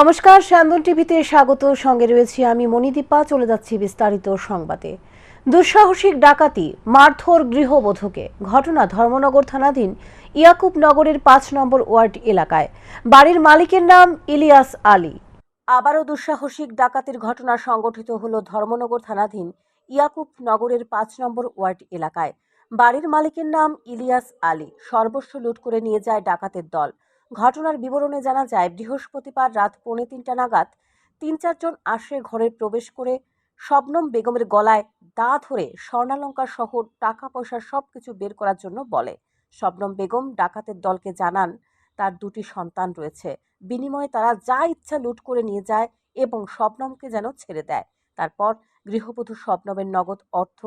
নমস্কার স্যান্দন টিভিতে স্বাগত। সঙ্গে রয়েছি আমি মণিদীপা, চলে যাচ্ছি বিস্তারিত সংবাদে। দুঃসাহসিক ডাকাতি, মারধর গৃহবধূকে। ঘটনা ধর্মনগর থানাধীন ইয়াকুব নগরের পাঁচ নম্বর ওয়ার্ড এলাকায়। বাড়ির মালিকের নাম ইলিয়াস আলী। আবারও দুঃসাহসিক ডাকাতির ঘটনা সংগঠিত হল ধর্মনগর থানাধীন ইয়াকুব নগরের পাঁচ নম্বর ওয়ার্ড এলাকায়। বাড়ির মালিকের নাম ইলিয়াস আলী। সর্বস্ব লুট করে নিয়ে যায় ডাকাতের দল। ঘটনার বিবরণে জানা যায়, বৃহস্পতিবার রাত পৌনে তিনটা নাগাদ তিন চারজন আসে ঘরে প্রবেশ করে। শবনম বেগমের গলায় দা ধরে স্বর্ণালঙ্কার সহ টাকা পয়সা সব কিছু বের করার জন্য বলে। শবনম বেগম ডাকাতের দলকে জানান, তার দুটি সন্তান রয়েছে। বিনিময়ে তারা যা ইচ্ছা লুট করে নিয়ে যায় এবং শবনমকে যেন ছেড়ে দেয়। তারপর গৃহবধূ শবনমের নগদ অর্থ,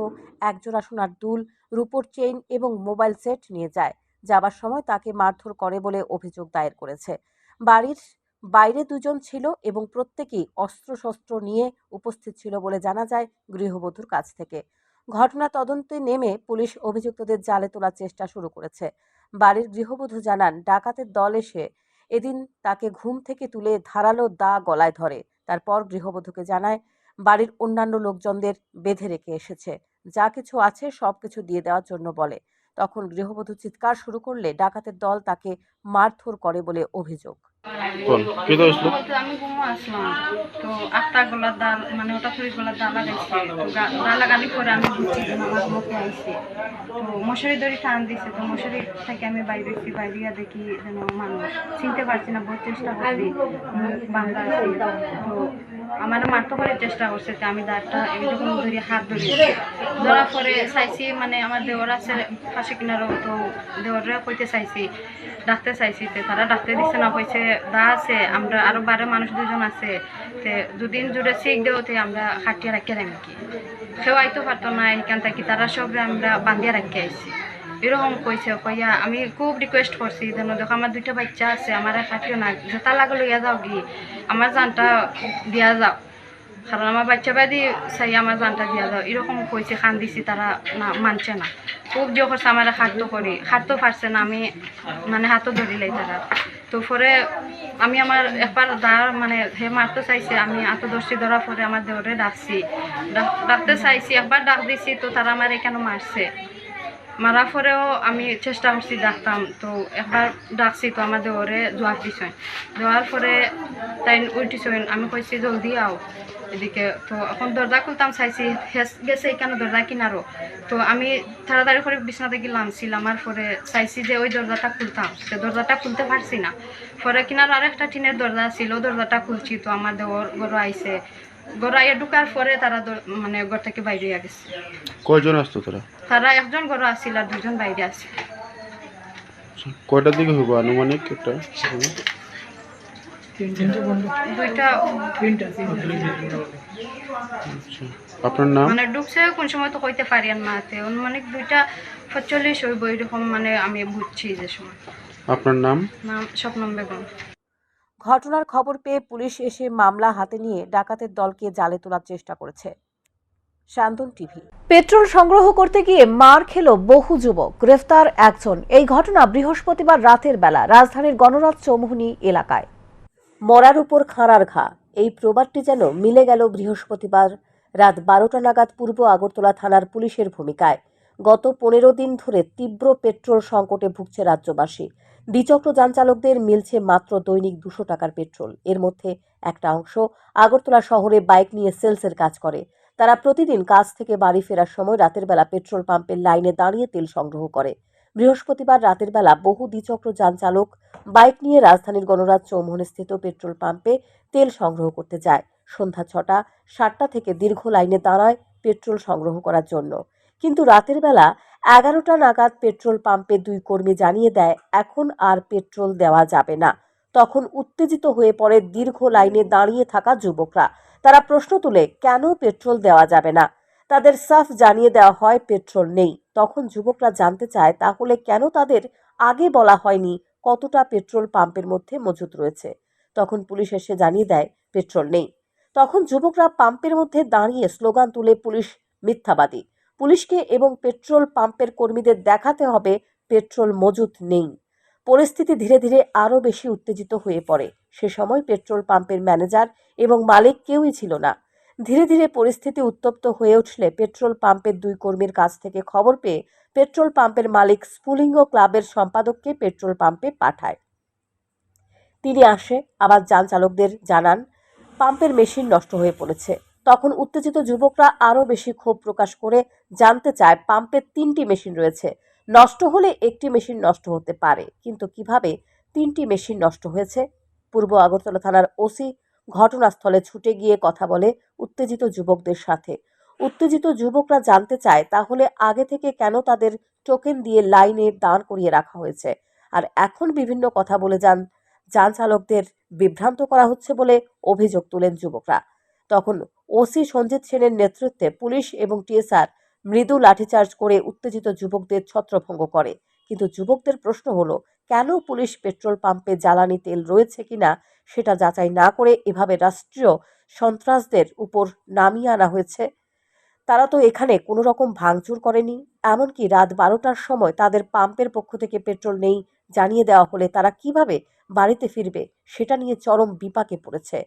একজোড়া সোনার দুল, রূপোর চেইন এবং মোবাইল সেট নিয়ে যায়। যাবার সময় তাকে মারধর করে বলে অভিযোগ দায়ের করেছে। বাড়ির বাইরে দুজন ছিল এবং প্রত্যেকেই অস্ত্রশস্ত্র নিয়ে উপস্থিত ছিল বলে জানা যায় গৃহবধূর কাছ থেকে। ঘটনা তদন্তে নেমে পুলিশ অভিযুক্তদের জালে তোলার চেষ্টা শুরু করেছে। বাড়ির গৃহবধূ জানান, ডাকাতের দল এসে এদিন তাকে ঘুম থেকে তুলে ধারালো দা গলায় ধরে। তারপর গৃহবধূকে জানায়, বাড়ির অন্যান্য লোকজনদের বেঁধে রেখে এসেছে। যা কিছু আছে সব কিছু দিয়ে দেওয়ার জন্য বলে। তখন গৃহবধূ চিৎকার শুরু করলে ডাকাতের দল তাকে মারধর করে বলে অভিযোগ। মানে আমার আইছে তো চেষ্টা মারতে করে চেষ্টা করছে আমি দাঁড়টা এরকম ধরে হাত ধরে ধরার পরে চাইছি মানে আমার দেওয়ার আছে ফাঁসি কিনারও, তো দেওয়াররা কইতে চাইছি, ডাকতে চাইছি তারা ডাকতে দিচ্ছে না, কইছে দা আছে, আমরা আরও বারো মানুষ দুজন আছে, তে দুদিন জুড়ে শিখ দেওতে আমরা খাটিয়ে রাখিয়ে রাখি কি? কেউ আইতে পারতো না, এখান থেকে তারা সবরে আমরা বান্ধিয়া রাখি আইছি। এরকম কইছে, কইয়া আমি খুব রিকোয়েস্ট করছি, যেন দেখো আমার দুইটা বাচ্চা আছে, আমার খাটিও না, জোতা লাগল ইয়া যাও কি? আমার জানটা দিয়া যাও। কারণ আমার বাচ্চা বাদি চাই আমার জানটা দিয়া যাও এরকম কইছে খান দিছি তারা না, মানছে না। খুব জোর করছে, আমার হাতও করি হাতও পারছে না, আমি মানে হাতও ধরিলাই তারা। তো পরে আমি আমার একবার দাঁড় মানে হে মারতে চাইছে, আমি ধরছি ধরার পরে আমার দেওরে ডাকছি। ডাক- ডাকতে চাইছি, একবার ডাক দিছি, তো তারা আমার কেন মারছে? মারার পরেও আমি চেষ্টা করছি ডাকতাম, তো একবার ডাকছি, তো আমার দেওরে জোয়ার দিছেন দেওয়ার পরে তাই উঠিছেন আমি কইছি, জলদি আও। এদিকে তো এখন দরজা খুলতাম চাইছি গেছে এখানে দরজা কিনারও তো আমি তাড়াতাড়ি করে বিছনাতে গেলাম ছিলামার পরে চাইছি যে ওই দরজাটা খুলতাম। সে দরজাটা খুলতে পারছি না। পরে কিনার আর একটা টিনের দরজা ছিল দরজাটা খুলছি তো আমার দেওয়ার গরু আইছে। গরু আইয়া ঢুকার পরে তারা মানে ঘর থেকে বাইরে গেছে। কয়জন আসতো তোরা? তারা একজন ঘরে আসছিল আর দুজন বাইরে আছে। কয়টার দিকে হইব আনুমানিক একটা? দুইটা আপনার নাম? মানে ঢুকছে কোন সময় তো কইতে পারি না তে। অনুমানিক দুইটা পঁচল্লিশ হইব এরকম মানে আমি বুঝছি যে সময়। আপনার নাম? নাম স্বপ্নম বেগম। ঘটনার খবর পেয়ে পুলিশ এসে মামলা হাতে নিয়ে ডাকাতের দলকে জালে তোলার চেষ্টা করেছে। শান্তন টিভি। পেট্রোল সংগ্রহ করতে গিয়ে মার খেল বহু যুবক। গ্রেফতার একজন। এই ঘটনা বৃহস্পতিবার রাতের বেলা রাজধানীর গণরাজ চৌমুহনী এলাকায়। মরার উপর খাঁড়ার ঘা। এই প্রবাদটি যেন মিলে গেল বৃহস্পতিবার রাত বারোটা নাগাদ পূর্ব আগরতলা থানার পুলিশের ভূমিকায়। গত পনেরো দিন ধরে তীব্র পেট্রোল সংকটে ভুগছে রাজ্যবাসী। দ্বিচক্র যান চালকদের মিলছে মাত্র দৈনিক দুশো টাকার পেট্রোল। এর মধ্যে একটা অংশ আগরতলা শহরে বাইক নিয়ে সেলসের কাজ করে। তারা প্রতিদিন কাজ থেকে বাড়ি ফেরার সময় রাতের বেলা পেট্রোল পাম্পের লাইনে দাঁড়িয়ে তেল সংগ্রহ করে। বৃহস্পতিবার রাতের বেলা বহু দ্বিচক্র যান চালক, বাইক নিয়ে রাজধানীর গণরাজ চৌমোহনস্থিত পেট্রোল পাম্পে তেল সংগ্রহ করতে যায়। সন্ধ্যা ছটা, সাতটা থেকে দীর্ঘ লাইনে দাঁড়ায় পেট্রোল সংগ্রহ করার জন্য। কিন্তু রাতের বেলা এগারোটা নাগাদ পেট্রোল পাম্পে দুই কর্মী জানিয়ে দেয়, এখন আর পেট্রোল দেওয়া যাবে না। তখন উত্তেজিত হয়ে পড়ে দীর্ঘ লাইনে দাঁড়িয়ে থাকা যুবকরা। তারা প্রশ্ন তুলে, কেন পেট্রোল দেওয়া যাবে না? তাদের সাফ জানিয়ে দেওয়া হয়, পেট্রোল নেই। তখন যুবকরা জানতে চায়, তাহলে কেন তাদের আগে বলা হয়নি কতটা পেট্রোল পাম্পের মধ্যে মজুত রয়েছে? তখন পুলিশ এসে জানিয়ে দেয়, পেট্রোল নেই। তখন যুবকরা পাম্পের মধ্যে দাঁড়িয়ে স্লোগান তুলে, পুলিশ মিথ্যাবাদী। পুলিশকে এবং পেট্রোল পাম্পের কর্মীদের দেখাতে হবে পেট্রোল মজুত নেই। পরিস্থিতি ধীরে ধীরে আরও বেশি উত্তেজিত হয়ে পড়ে। সে সময় পেট্রোল পাম্পের ম্যানেজার এবং মালিক কেউই ছিল না। ধীরে ধীরে পরিস্থিতি উত্তপ্ত হয়ে উঠলে পেট্রোল পাম্পের দুই কর্মীর কাছ থেকে খবর পেয়ে পেট্রোল পাম্পের মালিক স্ফুলিঙ্গ ক্লাবের সম্পাদককে পেট্রোল পাম্পে পাঠায়। তিনি আসে, আবার যান চালকদের জানান, পাম্পের মেশিন নষ্ট হয়ে পড়েছে। তখন উত্তেজিত যুবকরা আরও বেশি ক্ষোভ প্রকাশ করে জানতে চায় পাম্পের তিনটি মেশিন রয়েছে। নষ্ট হলে একটি মেশিন নষ্ট হতে পারে, কিন্তু কীভাবে তিনটি মেশিন নষ্ট হয়েছে? পূর্ব আগরতলা থানার ওসি ঘটনাস্থলে ছুটে গিয়ে কথা বলে উত্তেজিত যুবকদের সাথে। উত্তেজিত যুবকরা জানতে চায়, তাহলে আগে থেকে কেন তাদের টোকেন দিয়ে লাইনে দাঁড় করিয়ে রাখা হয়েছে? আর এখন বিভিন্ন কথা বলে যান যান চালকদের বিভ্রান্ত করা হচ্ছে বলে অভিযোগ তোলেন যুবকরা। তখন ওসি সঞ্জিত সেনের নেতৃত্বে পুলিশ এবং টিএসআর মৃদু লাঠিচার্জ করে উত্তেজিত যুবকদের ছত্রভঙ্গ করে। কিন্তু যুবকদের প্রশ্ন হলো কেন পুলিশ পেট্রোল পাম্পে জ্বালানি তেল রয়েছে কিনা সেটা যাচাই না করে এভাবে রাষ্ট্রীয় সন্ত্রাসদের উপর নামিয়ে আনা হয়েছে। তারা তো এখানে কোনো রকম ভাঙচুর করেনি, এমনকি রাত বারোটার সময় তাদের পাম্পের পক্ষ থেকে পেট্রোল নেই জানিয়ে দেওয়া হলে তারা কীভাবে বাড়িতে ফিরবে সেটা নিয়ে চরম বিপাকে পড়েছে।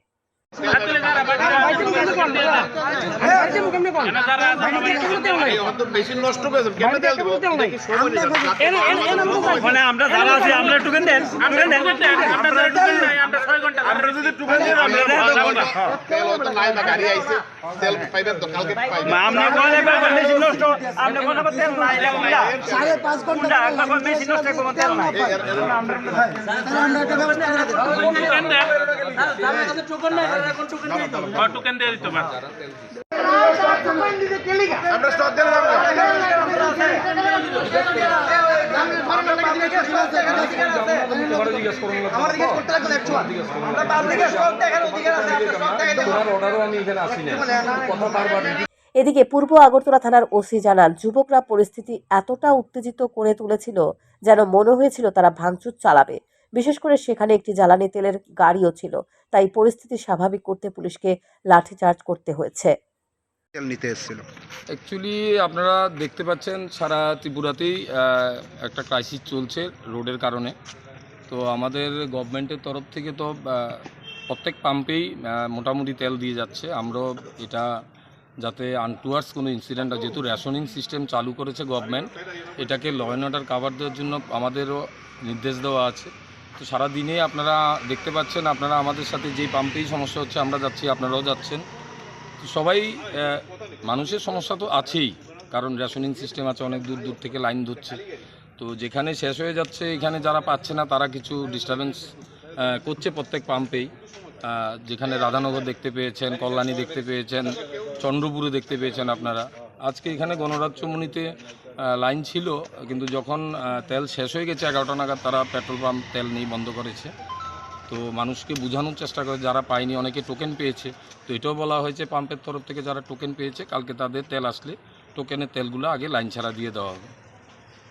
মানে আমরা যারা আছি আমরা টুকেন দেন দেন আমরা 6 ঘণ্টা আমরা যদি টুকেন দিই আমরা আমরা কোন একবার মেশিন নষ্ট আমরা কোন একবার তেল নাই এটা কোনটা সাড়ে 5 ঘণ্টা একবার মেশিন নষ্ট একবার তেল নাই টুকেন দেন দিয়ে দিতে পারে। আমরা স্টক দিলাম। এদিকে পূর্ব আগরতলা থানার ওসি জানান যুবকরা পরিস্থিতি এতটা উত্তেজিত করে তুলেছিল যেন মনে হয়েছিল তারা ভাঙচুর চালাবে। বিশেষ করে সেখানে একটি জ্বালানি তেলের গাড়িও ছিল। তাই পরিস্থিতি স্বাভাবিক করতে পুলিশকে লাঠিচার্জ করতে হয়েছে। তেল নিতে এসেছিল। অ্যাকচুয়ালি আপনারা দেখতে পাচ্ছেন সারা ত্রিপুরাতেই একটা ক্রাইসিস চলছে রোডের কারণে। তো আমাদের গভর্নমেন্টের তরফ থেকে তো প্রত্যেক পাম্পেই মোটামুটি তেল দিয়ে যাচ্ছে। আমরাও এটা যাতে আনটুয়ার্স কোনো ইনসিডেন্ট যেহেতু রেশনিং সিস্টেম চালু করেছে গভর্নমেন্ট এটাকে ল অ্যান্ড অর্ডার কাভার দেওয়ার জন্য আমাদেরও নির্দেশ দেওয়া আছে। তো সারা দিনে আপনারা দেখতে পাচ্ছেন, আপনারা আমাদের সাথে যেই পাম্পেই সমস্যা হচ্ছে, আমরা যাচ্ছি, আপনারাও যাচ্ছেন। তো সবাই মানুষের সমস্যা তো আছেই, কারণ রেশনিং সিস্টেম আছে, অনেক দূর দূর থেকে লাইন ধরছে। তো যেখানে শেষ হয়ে যাচ্ছে, এখানে যারা পাচ্ছে না, তারা কিছু ডিস্টারবেন্স করছে প্রত্যেক পাম্পেই। যেখানে রাধানগর দেখতে পেয়েছেন, কল্যাণী দেখতে পেয়েছেন, চন্দ্রপুরে দেখতে পেয়েছেন আপনারা। আজকে এখানে গণরাজ্যমণিতে লাইন ছিল কিন্তু যখন তেল শেষ হয়ে গেছে এগারোটা নাগাদ তারা পেট্রোল পাম্প তেল নেই বন্ধ করেছে। তো মানুষকে বোঝানোর চেষ্টা করে যারা পায়নি অনেকে টোকেন পেয়েছে। তো এটাও বলা হয়েছে পাম্পের তরফ থেকে যারা টোকেন পেয়েছে কালকে তাদের তেল আসলে টোকেনের তেলগুলো আগে লাইন ছাড়া দিয়ে দেওয়া হবে।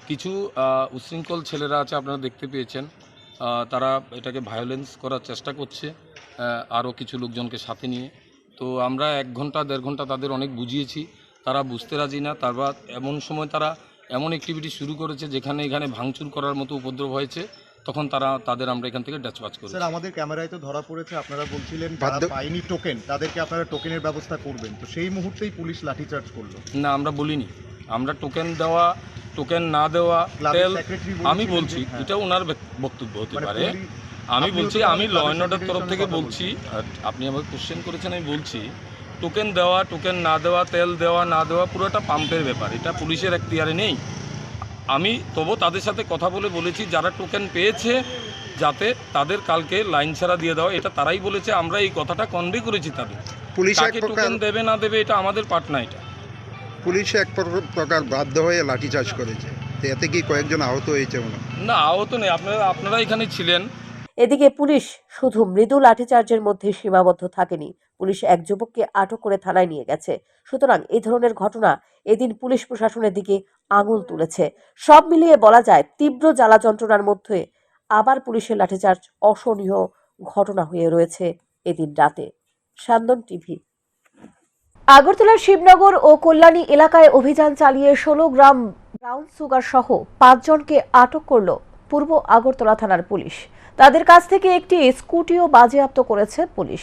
কিছু আহ, উচ্ছৃঙ্খল ছেলেরা আছে আপনারা দেখতে পেয়েছেন। তারা এটাকে ভায়োলেন্স করার চেষ্টা করছে আরও কিছু লোকজনকে সাথে নিয়ে। তো আমরা এক ঘণ্টা দেড় ঘণ্টা তাদের অনেক বুঝিয়েছি। তারা বুঝতে রাজি না। তারপর এমন সময় তারা এমন অ্যাক্টিভিটি শুরু করেছে যেখানে এখানে ভাঙচুর করার মতো উপদ্রব হয়েছে তখন তারা তাদের আমরা এখান থেকে ড্যাচপাচ করি স্যার আমাদের ক্যামেরায় তো ধরা পড়েছে আপনারা বলছিলেন যারা পায়নি টোকেন তাদেরকে আপনারা টোকেনের ব্যবস্থা করবেন। তো সেই মুহূর্তেই পুলিশ লাঠিচার্জ করল। না আমরা বলিনি। আমরা টোকেন দেওয়া টোকেন না দেওয়া তেল আমি বলছি হ্যাঁ। এটা ওনার বক্তব্য হতে মানে পারে। আমি বলছি আমি ল অ্যান্ড অর্ডার তরফ থেকে বলছি আপনি আমাকে কোশ্চেন করেছেন আমি বলছি টোকেন দেওয়া টোকেন না দেওয়া তেল দেওয়া না দেওয়া পুরোটা পাম্পের ব্যাপার। এটা পুলিশের এখতিয়ারে নেই। আমি তবু তাদের সাথে কথা বলে বলেছি যারা টোকেন পেয়েছে যাতে তাদের কালকে লাইন ছাড়া দিয়ে দেওয়া এটা তারাই বলেছে আমরা এই কথাটা কনভে করেছি তাদের। পুলিশ এক টোকেন দেবে না দেবে এটা আমাদের পার্ট না এটা। পুলিশ এক প্রকার বাধ্য হয়ে লাঠিচার্জ করেছে। এতে কি কয়েকজন আহত হয়েছে মনে না আহত নেই। আপনারা আপনারা এখানে ছিলেন। এদিকে পুলিশ শুধু মৃদু লাঠিচার্জের মধ্যে সীমাবদ্ধ থাকেনি। পুলিশ এক যুবককে আটক করে থানায় নিয়ে গেছে। সুতরাং এই ধরনের ঘটনা এদিন পুলিশ প্রশাসনের দিকে আঙুল তুলেছে। সব মিলিয়ে বলা যায়, তীব্র জ্বালা যন্ত্রণার মধ্যে আবার পুলিশের লাঠিচার্জ অসহনীয় ঘটনা হয়ে রয়েছে এদিন রাতে। সান্দন টিভি। আগরতলার শিবনগর ও কল্যাণী এলাকায় অভিযান চালিয়ে ষোলো গ্রাম ব্রাউন সুগার সহ পাঁচজনকে আটক করল পূর্ব আগরতলা থানার পুলিশ। তাদের কাছ থেকে একটি স্কুটিও বাজেয়াপ্ত করেছে পুলিশ।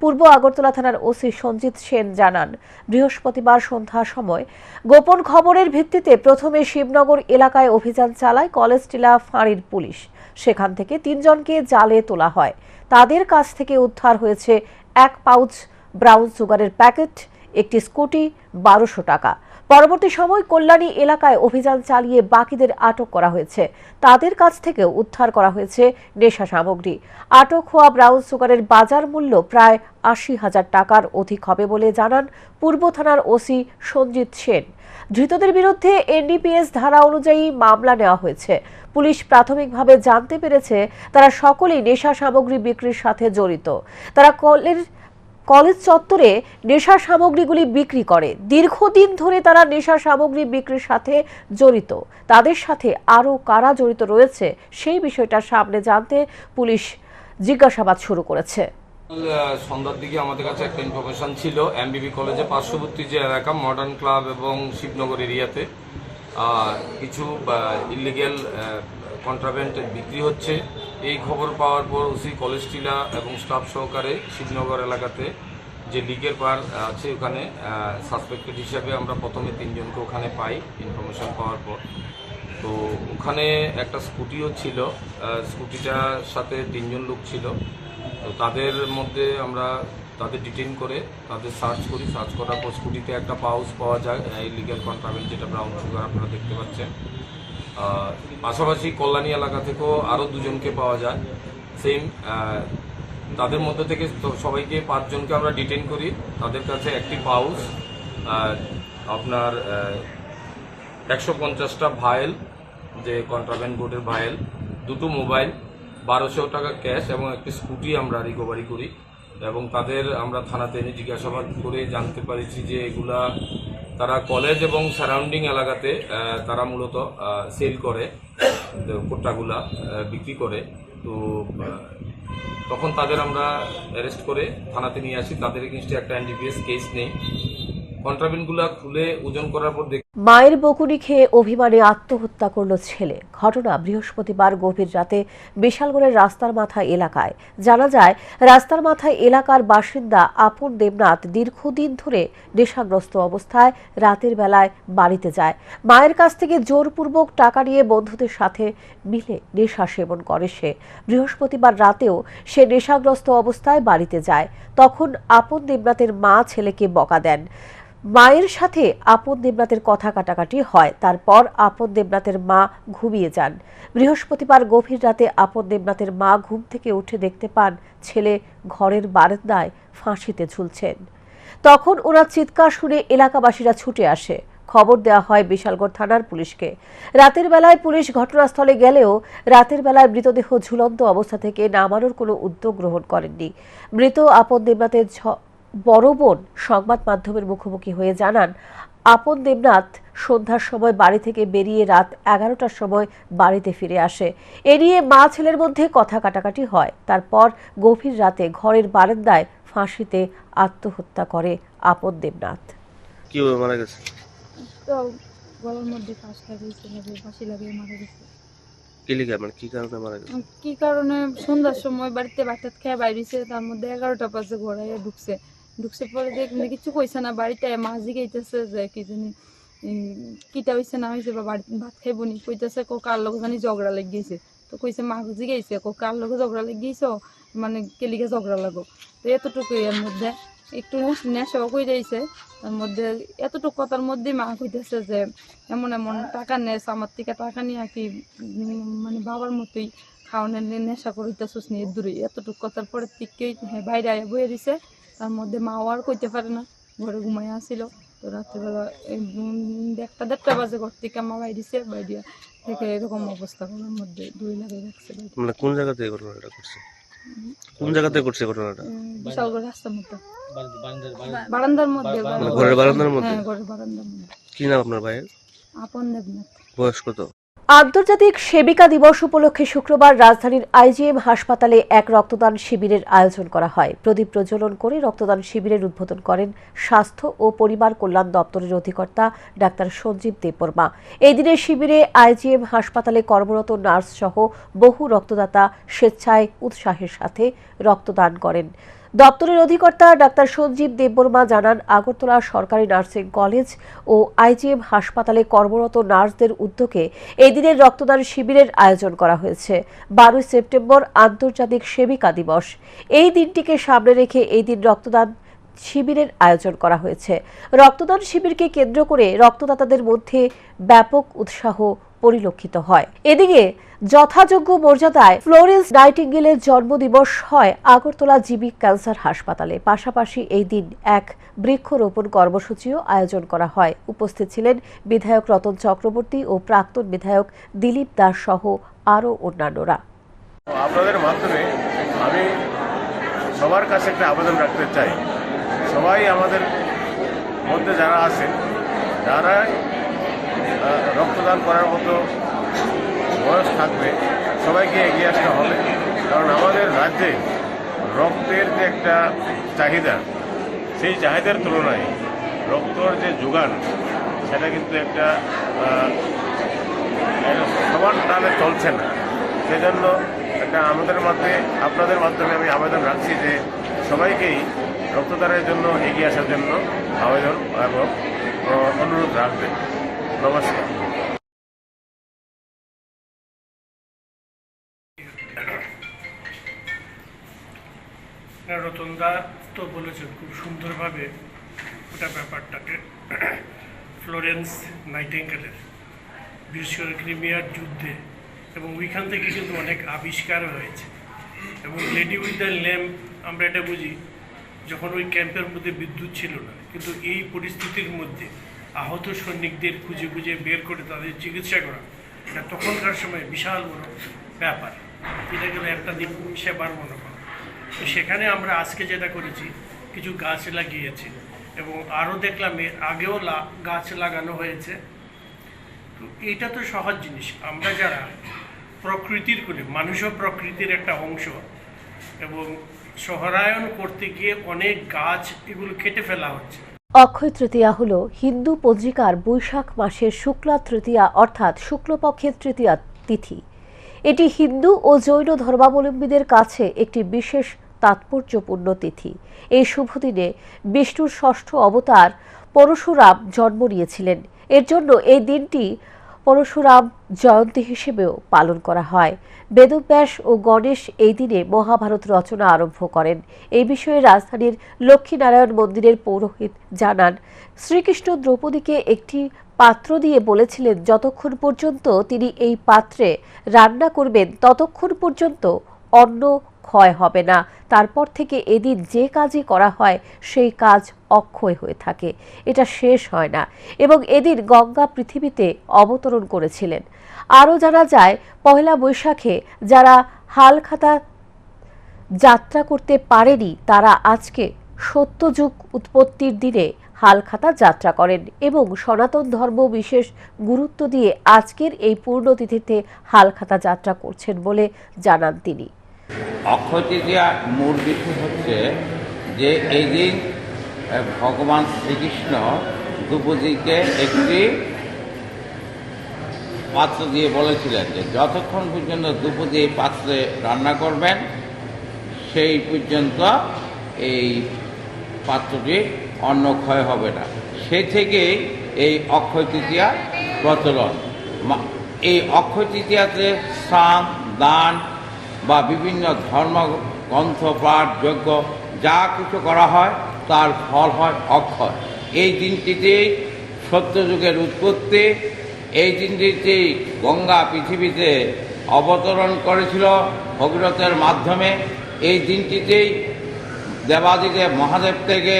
পূর্ব আগরতলা থানার ওসি সঞ্জিত সেন জানান, বৃহস্পতিবার সন্ধ্যা সময় গোপন খবরের ভিত্তিতে প্রথমে শিবনগর এলাকায় অভিযান চালায় কলেজ টিলা ফাঁড়ির পুলিশ। সেখান থেকে তিনজনকে জালে তোলা হয়। তাদের কাছ থেকে উদ্ধার হয়েছে এক পাউচ ব্রাউন সুগারের প্যাকেট, একটি স্কুটি, বারোশো টাকা। পরবর্তী সময় কল্যাণী এলাকায় অভিযান চালিয়ে বাকিদের আটক করা হয়েছে। তাদের কাছ থেকেও উদ্ধার করা হয়েছে নেশা সামগ্রী। আটক হওয়া ব্রাউন সুগারের বাজার মূল্য প্রায় আশি হাজার টাকার অধিক হবে বলে জানান পূর্ব থানার ওসি সঞ্জিত সেন। ধৃতদের বিরুদ্ধে এনডিপিএস ধারা অনুযায়ী মামলা নেওয়া হয়েছে। পুলিশ প্রাথমিকভাবে জানতে পেরেছে তারা সকলেই নেশা সামগ্রী বিক্রির সাথে জড়িত। তারা কলের কলেজ চত্বরে নেশা সামগ্রীগুলি বিক্রি করে। দীর্ঘদিন ধরে তারা নেশা সামগ্রী বিক্রির সাথে জড়িত। তাদের সাথে আরও কারা জড়িত রয়েছে সেই বিষয়টা সামনে জানতে পুলিশ জিজ্ঞাসাবাদ শুরু করেছে। সন্ধ্যার দিকে আমাদের কাছে একটা ইনফরমেশন ছিল। এমবিবি কলেজে পার্শ্ববর্তী যে এলাকা মডার্ন ক্লাব এবং শিবনগর এরিয়াতে কিছু ইলিগেল কন্ট্রাভেন্ট বিক্রি হচ্ছে। এই খবর পাওয়ার পর ওসি কলেজ টিলা এবং স্টাফ সহকারে শিবনগর এলাকাতে যে লিগের পার আছে ওখানে সাসপেক্টেড হিসাবে আমরা প্রথমে তিনজনকে ওখানে পাই ইনফরমেশন পাওয়ার পর। তো ওখানে একটা স্কুটিও ছিল স্কুটিটার সাথে তিনজন লোক ছিল। তো তাদের মধ্যে আমরা তাদের ডিটেন করে, তাদের সার্চ করি। সার্চ করার পর স্কুটিতে একটা পাউচ পাওয়া যায়, এই ইলিগাল কন্ট্রাভেন্ট যেটা ব্রাউন সুগার আপনারা দেখতে পাচ্ছেন। পাশাপাশি কল্যাণী এলাকা থেকেও আরও দুজনকে পাওয়া যায়। সেম তাদের মধ্যে থেকে সবাইকে পাঁচজনকে আমরা ডিটেন করি। তাদের কাছে একটি পাউচ আপনার একশো পঞ্চাশটা ভায়েল যে কন্ট্রাব্যান্ড বোর্ডের ভায়েল দুটো মোবাইল বারোশো টাকা ক্যাশ এবং একটি স্কুটি আমরা রিকভারি করি। এবং তাদের আমরা থানাতে এনে জিজ্ঞাসাবাদ করে জানতে পারিছি যে এগুলা তারা কলেজ এবং সারাউন্ডিং এলাকাতে তারা মূলত সেল করে কোট্টাগুলা বিক্রি করে। তো তখন তাদের আমরা অ্যারেস্ট করে থানাতে নিয়ে আসি। তাদের এগেনস্টে একটা এনডিপিএস কেস নেই। মায়ের বকুনি খেয়ে অভিমানে আত্মহত্যা করল ছেলে। ঘটনা বৃহস্পতিবার গভীর রাতে বিশালগড়ের রাস্তার মাথা এলাকায়। জানা যায়, রাস্তার মাথায় এলাকার বাসিন্দা আপন দেবনাথ দীর্ঘদিন ধরে নেশাগ্রস্ত অবস্থায় রাতের বেলায় বাড়িতে যায়। মায়ের কাছ থেকে জোরপূর্বক টাকা নিয়ে বন্ধুদের সাথে মিলে নেশা সেবন করে সে। বৃহস্পতিবার রাতেও সে নেশাগ্রস্ত অবস্থায় বাড়িতে যায়। তখন আপন দেবনাথের মা ছেলেকে বকা দেন। মায়ের সাথে আপন দেবনাথের কথা কাটাকাটি হয়। তারপর আপন দেবনাথের মা ঘুমিয়ে যান। বৃহস্পতিবার গভীর রাতে আপন দেবনাথের মা ঘুম থেকে উঠে দেখতে পান ছেলে ঘরের বারান্দায় ফাঁসিতে ঝুলছেন। তখন ওনার চিৎকার শুনে এলাকাবাসীরা ছুটে আসে। খবর দেওয়া হয় বিশালগড় থানার পুলিশকে। রাতের বেলায় পুলিশ ঘটনাস্থলে গেলেও রাতের বেলায় মৃতদেহ ঝুলন্ত অবস্থা থেকে নামানোর কোনো উদ্যোগ গ্রহণ করেননি। মৃত আপন দেবনাথের বড় বোন সংবাদ মাধ্যমের মুখোমুখি হয়ে জানান আপন দেবনাথ সন্ধ্যার সময় বাড়ি থেকে বেরিয়ে রাত এগারোটার সময় বাড়িতে ফিরে আসে। এ নিয়ে মা ছেলের মধ্যে কথা কাটাকাটি হয়। তারপর গভীর রাতে ঘরের বারান্দায় ফাঁসিতে আত্মহত্যা করে আপন দেবনাথ। কীভাবে মারা গেছে? তো গলার মধ্যে ফাঁস লাগিয়েছে লাগে ফাঁসি লাগিয়ে মারা গেছে। কি লিখে? মানে কি কারণে মারা গেছে? কি কারণে? সন্ধ্যার সময় বাড়িতে বাচ্চা খেয়ে বাইরেছে তার মধ্যে এগারোটা পাশে ঘোরাইয়া ঢুকছে। ঢুকছে পরে দেখলে কিছু কইছে না, বাড়িতে মাছ জিগাইতেছে যে কি জানি কিটা হইছে না হয়েছে বা বাড়িতে ভাত খাইব নি, কইতেছে কো কার লোক জানি ঝগড়া লেগেছে তো কইছে মা জিগাইছে, কো কার লোক ঝগড়া লেগে লেগেছে মানে কেলিকে ঝগড়া লাগো। তো এতটুকু এর মধ্যে। একটু নেশাও কই যাইছে তার মধ্যে এতটুকু কথার মধ্যে মা কইতেছে যে এমন এমন টাকা নেস, আমার থেকে টাকা নিয়ে কি মানে বাবার মতোই খাওয়ানোর নেশা করিতেছিস নিয়ে দূরে। এতটুকু কথার পরে থেকেই হ্যাঁ বাইরে আয়া বয়ে দিছে। তার মধ্যে মাও আর কইতে পারে না। ঘরে ঘুমাই আসছিল তো রাত্রেবেলা এই একটা দেড়টা বাজে ঘর থেকে মা বাইরেছে বাইরে থেকে এরকম অবস্থা ঘরের মধ্যে দুই লাগে রাখছে মানে কোন জায়গাতে ঘটনাটা করছে কোন জায়গাতে করছে ঘটনাটা? উম, বিশাল রাস্তার মধ্যে। বারান্দার মধ্যে মানে ঘরের বারান্দার মধ্যে? হ্যাঁ ঘরের বারান্দার মধ্যে। কি নাম আপনার ভাইয়ের? আপন দেবনাথ। বয়স কত? আন্তর্জাতিক সেবিকা দিবস উপলক্ষে শুক্রবার রাজধানীর আইজিএম হাসপাতালে এক রক্তদান শিবিরের আয়োজন করা হয়। প্রদীপ প্রজ্বলন করে রক্তদান শিবিরের উদ্বোধন করেন স্বাস্থ্য ও পরিবার কল্যাণ দপ্তরের অধিকর্তা ডাক্তার সঞ্জীব দেববর্মা। এই দিনের শিবিরে আইজিএম হাসপাতালে কর্মরত নার্স সহ বহু রক্তদাতা স্বেচ্ছায় উৎসাহের সাথে রক্তদান করেন। দপ্তরের অধিকর্তা ডাক্তার সঞ্জীব দেববর্মা জানান, আগরতলা সরকারি নার্সিং কলেজ ও আইজিএম হাসপাতালে কর্মরত নার্সদের উদ্যোগে এই দিনের রক্তদান শিবিরের আয়োজন করা হয়েছে। বারোই সেপ্টেম্বর আন্তর্জাতিক সেবিকা দিবস। এই দিনটিকে সামনে রেখে এই দিন রক্তদান শিবিরের আয়োজন করা হয়েছে। রক্তদান শিবিরকে কেন্দ্র করে রক্তদাতাদের মধ্যে ব্যাপক উৎসাহ পরিলক্ষিত হয়। এদিকে যথাযোগ্য মর্যাদায় ফ্লোরেন্স নাইটিঙ্গেলের জন্মদিবস হয় আগরতলা জিবি ক্যান্সার হাসপাতালে। পাশাপাশি এই দিন এক বৃক্ষরোপণ কর্মসূচিও আয়োজন করা হয়। উপস্থিত ছিলেন বিধায়ক রতন চক্রবর্তী ও প্রাক্তন বিধায়ক দিলীপ দাস সহ আরও অন্যান্যরা। আপনাদের মাধ্যমে আমি সবার কাছে একটা আবেদন রাখতে চাই। সবাই আমাদের মধ্যে যারা আছেন, যারা রক্তদান করার মতো বয়স থাকবে, সবাইকে এগিয়ে আসতে হবে। কারণ আমাদের রাজ্যে রক্তের যে একটা চাহিদা, সেই চাহিদার তুলনায় রক্তর যে যোগান, সেটা কিন্তু একটা সমান টানে চলছে না। সেজন্য একটা আমাদের মধ্যে, আপনাদের মাধ্যমে আমি আবেদন রাখছি যে সবাইকেই রক্তদানের জন্য এগিয়ে আসার জন্য আবেদন এবং অনুরোধ রাখবেন। নমস্কার। রতনদা তো বলেছেন, খুব সুন্দরভাবে ওটা ব্যাপারটাকে। ফ্লোরেন্স নাইটেঙ্গেলের বিশেষ করে ক্রিমিয়ার যুদ্ধে, এবং ওইখান থেকে কিন্তু অনেক আবিষ্কার হয়েছে। এবং লেডি উইথ দ্য ল্যাম্প, আমরা এটা বুঝি, যখন ওই ক্যাম্পের মধ্যে বিদ্যুৎ ছিল না, কিন্তু এই পরিস্থিতির মধ্যে আহত সৈনিকদের খুঁজে খুঁজে বের করে তাদের চিকিৎসা করা। এটা তখনকার সময় বিশাল বড় ব্যাপার। এটা গেলে একটা দিক সেবার মনে করা তো সেখানে আমরা আজকে যেটা করেছি, কিছু গাছ লাগিয়েছি এবং আরও দেখলাম এর আগেও গাছ লাগানো হয়েছে। তো এটা তো সহজ জিনিস। আমরা যারা প্রকৃতির করে মানুষও প্রকৃতির একটা অংশ এবং শহরায়ন করতে গিয়ে অনেক গাছ এগুলো কেটে ফেলা হচ্ছে। অক্ষয় তৃতীয়া হল হিন্দু পঞ্জিকার বৈশাখ মাসের শুক্লা তৃতীয়া, অর্থাৎ শুক্লপক্ষের তৃতীয়া তিথি। এটি হিন্দু ও জৈন ধর্মাবলম্বীদের কাছে একটি বিশেষ তাৎপর্যপূর্ণ তিথি। এই শুভ দিনে বিষ্ণুর ষষ্ঠ অবতার পরশুরাম জন্ম নিয়েছিলেন। এর জন্য এই দিনটি পরশুরাম জয়ন্তী হিসেবেও পালন করা হয়। বেদব্যাস ও গণেশ এই দিনে মহাভারত রচনা আরম্ভ করেন। এই বিষয়ে রাজধানীর লক্ষ্মীনারায়ণ মন্দিরের পৌরোহিত জানান, শ্রীকৃষ্ণ দ্রৌপদীকে একটি পাত্র দিয়ে বলেছিলেন, যতক্ষণ পর্যন্ত তিনি এই পাত্রে রান্না করবেন, ততক্ষণ পর্যন্ত অন্ন ক্ষয় হবে না। তারপর থেকে এদিন যে কাজই করা হয়, সেই কাজ অক্ষয় হয়ে থাকে। এটা শেষ হয় না। এবং এদিন গঙ্গা পৃথিবীতে অবতরণ করেছিলেন। আরও জানা যায় পয়লা বৈশাখে যারা হালখাতা যাত্রা করতে পারেনি, তারা আজকে সত্যযুগ উৎপত্তির দিনে হালখাতা যাত্রা করেন এবং সনাতন ধর্ম বিশেষ গুরুত্ব দিয়ে আজকের এই পূর্ণতিথিতে হালখাতা যাত্রা করছেন বলে জানান তিনি। অক্ষয় তৃতীয়ার মূল বিষয় হচ্ছে যে এই দিন ভগবান শ্রীকৃষ্ণ দ্রৌপদীকে একটি পাত্র দিয়ে বলেছিলেন যে যতক্ষণ পর্যন্ত দ্রৌপদী এই পাত্রে রান্না করবেন, সেই পর্যন্ত এই পাত্রটি অন্ন ক্ষয় হবে না। সে থেকেই এই অক্ষয় তৃতীয়া প্রচলন এই অক্ষয় তৃতীয়াতে স্নান, দান বা বিভিন্ন ধর্ম, গ্রন্থ, পাঠ, যজ্ঞ, যা কিছু করা হয়, তার ফল হয় অক্ষয়। এই দিনটিতেই সত্যযুগের উৎপত্তি, এই দিনটিতেই গঙ্গা পৃথিবীতে অবতরণ করেছিল ভগীরথের মাধ্যমে, এই দিনটিতেই দেবাদিদেব মহাদেব থেকে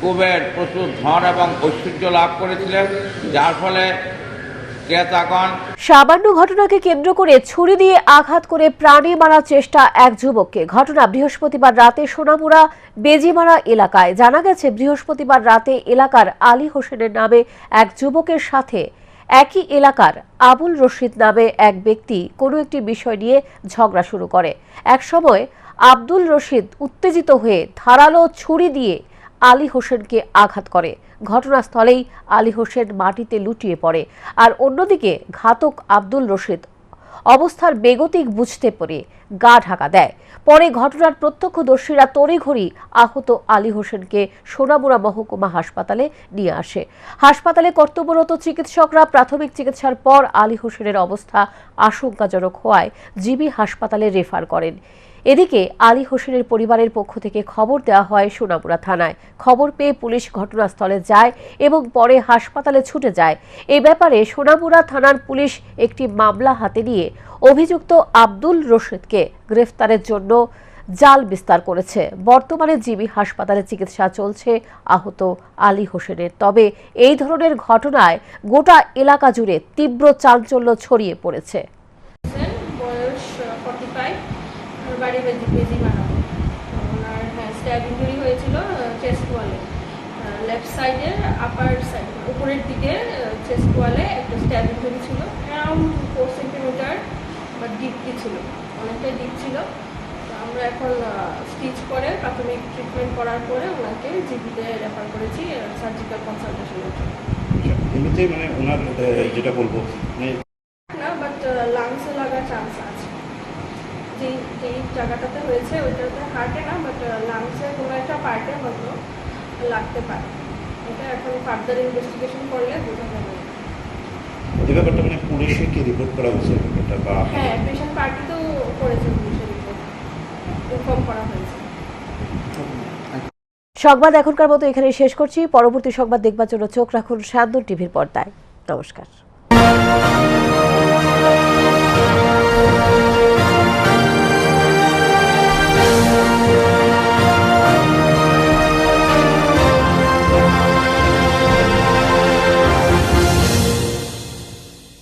কুবের প্রচুর ধন এবং ঐশ্বর্য লাভ করেছিলেন, যার ফলে সামান্য ঘটনাকে কেন্দ্র করে ছুরি দিয়ে আঘাত করে প্রাণে মারার চেষ্টা এক যুবককে। ঘটনা বৃহস্পতিবার রাতে সোনামুড়া, বেজিমারা এলাকায়। জানা গেছে, বৃহস্পতিবার রাতে এলাকার আলী হোসেনের নামে এক যুবকের সাথে একই এলাকার আবুল রশিদ নামে এক ব্যক্তি কোনো একটি বিষয় নিয়ে ঝগড়া শুরু করে। এক সময় আব্দুল রশিদ উত্তেজিত হয়ে ধারালো ছুরি দিয়ে আলী হোসেনকে আঘাত করে। ঘটনাস্থলেই আলী হোসেন মাটিতে লুটিয়ে পড়ে আর অন্যদিকে ঘাতক আব্দুল রশিদ অবস্থার বেগতিক বুঝতে পেরে গা ঢাকা দেয়। পরে ঘটনার প্রত্যক্ষদর্শীরা তড়িঘড়ি আহত আলী হোসেনকে সোনামুড়া মহকুমা হাসপাতালে নিয়ে আসে। হাসপাতালে কর্তব্যরত চিকিৎসকরা প্রাথমিক চিকিৎসার পর আলী হোসেনের অবস্থা আশঙ্কাজনক হওয়ায় জিবি হাসপাতালে রেফার করেন। এদিকে আলী হোসেনের পরিবারের পক্ষ থেকে খবর দেওয়া হয় সোনামুড়া থানায়। খবর পেয়ে পুলিশ ঘটনাস্থলে যায় এবং পরে হাসপাতালে ছুটে যায়। এ ব্যাপারে সোনামুড়া থানার পুলিশ একটি মামলা হাতে নিয়ে অভিযুক্ত আব্দুল রশিদকে গ্রেফতারের জন্য জাল বিস্তার করেছে। বর্তমানে জিবি হাসপাতালে চিকিৎসা চলছে আহত আলী হোসেনের। তবে এই ধরনের ঘটনায় গোটা এলাকা জুড়ে তীব্র চাঞ্চল্য ছড়িয়ে পড়েছে। বাড়ি বেজি বেজি বানাবো। ওনার হ্যাঁ স্ট্যাব ইঞ্জুরি হয়েছিল চেস্ট ওয়ালে লেফট সাইডে আপার সাইড উপরের দিকে চেস্ট ওয়ালে একটা স্ট্যাব ইঞ্জুরি ছিল। অ্যারাউন্ড ফোর সেন্টিমিটার বা ডিপলি ছিল। অনেকটাই ডিপ ছিল। আমরা এখন স্টিচ করে প্রাথমিক ট্রিটমেন্ট করার পরে ওনাকে জিপিতে রেফার করেছি সার্জিক্যাল কনসালটেশনের জন্য। এমনিতে মানে ওনার যেটা বলব মানে না বাট লাংসে যেই যেই জায়গাটাতে হয়েছে ওইটাতে হার্টে না বাট লাংসে কোনো একটা পার্টে হয়তো লাগতে পারে। এটা এখন ফার্দার ইনভেস্টিগেশন করলে বোঝা যাবে। এই ব্যাপারটা মানে পুলিশে কি রিপোর্ট করা হয়েছে ব্যাপারটা বা হ্যাঁ পেশেন্ট পার্টি তো করেছে পুলিশের রিপোর্ট ইনফর্ম করা হয়েছে। সংবাদ এখনকার মতো এখানে শেষ করছি। পরবর্তী সংবাদ দেখবার জন্য চোখ রাখুন সান্দন টিভির পর্দায়। নমস্কার।